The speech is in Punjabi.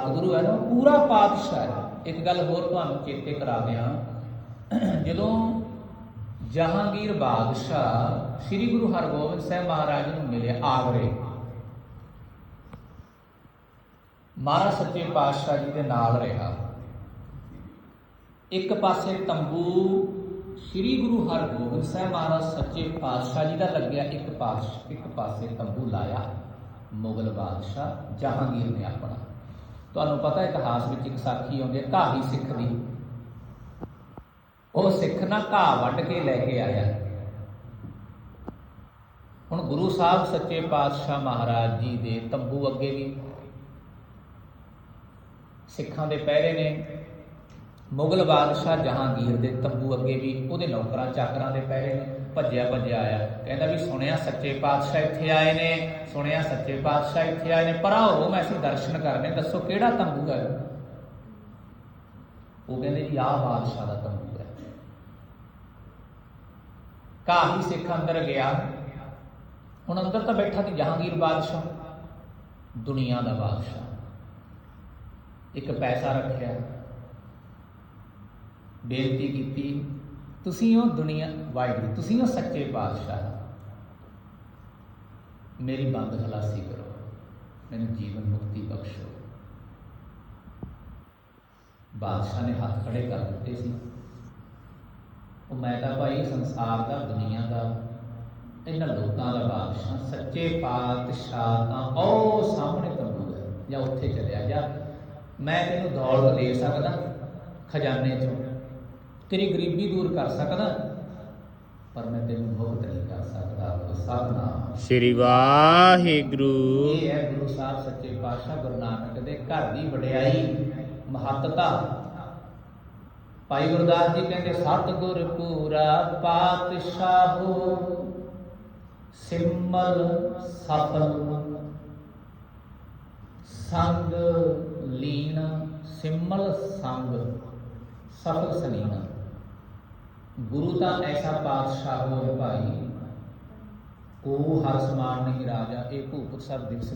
ਸਤਿਗੁਰੂ ਹੈ ਨਾ ਪੂਰਾ ਪਾਤਸ਼ਾਹ ਹੈ। ਇੱਕ ਗੱਲ ਹੋਰ ਤੁਹਾਨੂੰ ਚੇਤੇ ਕਰਾ ਦਿਆਂ। ਜਦੋਂ ਜਹਾਂਗੀਰ ਬਾਦਸ਼ਾਹ ਸ੍ਰੀ ਗੁਰੂ ਹਰਗੋਬਿੰਦ ਸਾਹਿਬ ਮਹਾਰਾਜ ਨੂੰ ਮਿਲੇ ਆਗਰੇ, ਮਹਾਰਾਜ ਸੱਚੇ ਪਾਤਸ਼ਾਹ ਜੀ ਦੇ ਨਾਲ ਰਿਹਾ। ਇੱਕ ਪਾਸੇ ਤੰਬੂ ਸ੍ਰੀ ਗੁਰੂ ਹਰਗੋਬਿੰਦ ਸਾਹਿਬ ਮਹਾਰਾਜ ਸੱਚੇ ਪਾਤਸ਼ਾਹ ਜੀ ਦਾ ਲੱਗਿਆ, ਇੱਕ ਪਾਸ ਇੱਕ ਪਾਸੇ ਤੰਬੂ ਲਾਇਆ ਮੁਗਲ ਬਾਦਸ਼ਾਹ ਜਹਾਂਗੀਰ ਨੇ ਆਪਣਾ। ਤੁਹਾਨੂੰ ਪਤਾ ਇਤਿਹਾਸ ਵਿੱਚ ਇੱਕ ਸਾਖੀ ਆਉਂਦੀ ਹੈ, ਘਾਹੀ ਸਿੱਖ ਦੀ। ਉਹ ਸਿੱਖ ਨਾ ਘਾਹ ਵੱਢ ਕੇ ਲੈ ਕੇ ਆਇਆ। ਹੁਣ ਗੁਰੂ ਸਾਹਿਬ ਸੱਚੇ ਪਾਤਸ਼ਾਹ ਮਹਾਰਾਜ ਜੀ ਦੇ ਤੰਬੂ ਅੱਗੇ ਵੀ ਸਿੱਖਾਂ ਦੇ ਪਹਿਰੇ ਨੇ। ਮੁਗਲ ਬਾਦਸ਼ਾਹ ਜਹਾਂਗੀਰ ਦੇ ਤੰਬੂ ਅੱਗੇ ਵੀ ਉਹਦੇ ਨੌਕਰਾਂ ਚਾਕਰਾਂ ਦੇ ਪਹਿਰੇ ਨੇ ਭੱਜਿਆ ਭੱਜਿਆ ਆਇਆ। ਕਹਿੰਦਾ ਵੀ ਸੁਣਿਆ ਸੱਚੇ ਪਾਤਸ਼ਾਹ ਇੱਥੇ ਆਏ ਨੇ, ਸੁਣਿਆ ਸੱਚੇ ਪਾਤਸ਼ਾਹ ਇੱਥੇ ਆਏ ਨੇ। ਪਰਾਂ ਹੋ ਮੈਂ ਅਸੀਂ ਦਰਸ਼ਨ ਕਰਨੇ, ਦੱਸੋ ਕਿਹੜਾ ਤੰਬੂ ਹੈ? ਉਹ ਕਹਿੰਦੇ ਜੀ, ਆਹ ਬਾਦਸ਼ਾਹ ਦਾ ਤੰਬੂ ਹੈ। ਕਾਹੀ ਸਿੱਖ ਅੰਦਰ ਗਿਆ। ਹੁਣ ਅੰਦਰ ਤਾਂ ਬੈਠਾ ਸੀ ਜਹਾਂਗੀਰ ਬਾਦਸ਼ਾਹ। ਦੁਨੀਆ ਦਾ ਬਾਦਸ਼ਾਹ। ਇੱਕ ਪੈਸਾ ਰੱਖਿਆ। ਬੇਨਤੀ ਕੀਤੀ, ਤੁਸੀਂ ਉਹ ਦੁਨੀਆ, ਵਾਹਿਗੁਰੂ, ਤੁਸੀਂ ਉਹ ਸੱਚੇ ਪਾਤਸ਼ਾਹ ਮੇਰੀ ਬੰਦ ਖਲਾਸੀ ਕਰੋ, ਮੈਨੂੰ ਜੀਵਨ ਮੁਕਤੀ ਬਖਸ਼ੋ। ਬਾਦਸ਼ਾਹ ਨੇ ਹੱਥ ਖੜੇ ਕਰ ਦਿੱਤੇ ਸੀ। ਉਹ ਮੈਂ ਤਾਂ ਭਾਈ ਸੰਸਾਰ ਦਾ, ਦੁਨੀਆ ਦਾ, ਇਹਨਾਂ ਲੋਕਾਂ ਦਾ ਬਾਦਸ਼ਾਹ, ਸੱਚੇ ਪਾਤਸ਼ਾਹ ਤਾਂ ਉਹ ਸਾਹਮਣੇ ਤੰਬੂ ਹੈ, ਜਾਂ ਉੱਥੇ ਚਲਿਆ ਜਾ। ਮੈਂ ਤੈਨੂੰ ਦੌਲਤ ਦੇ ਸਕਦਾ, ਖਜ਼ਾਨੇ ਚੋਂ। ਤੇਰੀ ਗਰੀਬੀ ਦੂਰ ਕਰ ਸਕਦਾ। ਪਰ ਮੈਂ ਤੈਨੂੰ ਮੁਕਤ ਨਹੀਂ ਕਰ ਸਕਦਾ। ਸਤਨਾਮ ਸ੍ਰੀ ਵਾਹਿਗੁਰੂ। ਇਹ ਹੈ ਗੁਰੂ ਸਾਹਿਬ ਸੱਚੇ ਪਾਤਸ਼ਾਹ ਗੁਰੂ ਨਾਨਕ ਦੇ ਘਰ ਦੀ ਵਡਿਆਈ ਮਹੱਤਤਾ। ਭਾਈ ਗੁਰਦਾਸ ਜੀ ਕਹਿੰਦੇ ਸਤਿਗੁਰ ਪੂਰਾ ਪਾਤਸ਼ਾਹੋ ਸਿਮਲ ਸਫਲ ਸੰਗ ਲੀਨ ਸਿਮਲ ਸੰਗ ਸਫਲ ਸਲੀਨਾ ਗੁਰੂ ਤਾਂ ਐਸਾ ਪਾਤਸ਼ਾਹ ਹੋਏ ਭਾਈ, ਕੋ ਹਰ ਸਮਾਨ ਨਹੀਂ ਰਾਜਾ, ਇਹ ਭੂਪਤ ਸਭ ਦਿਵਸ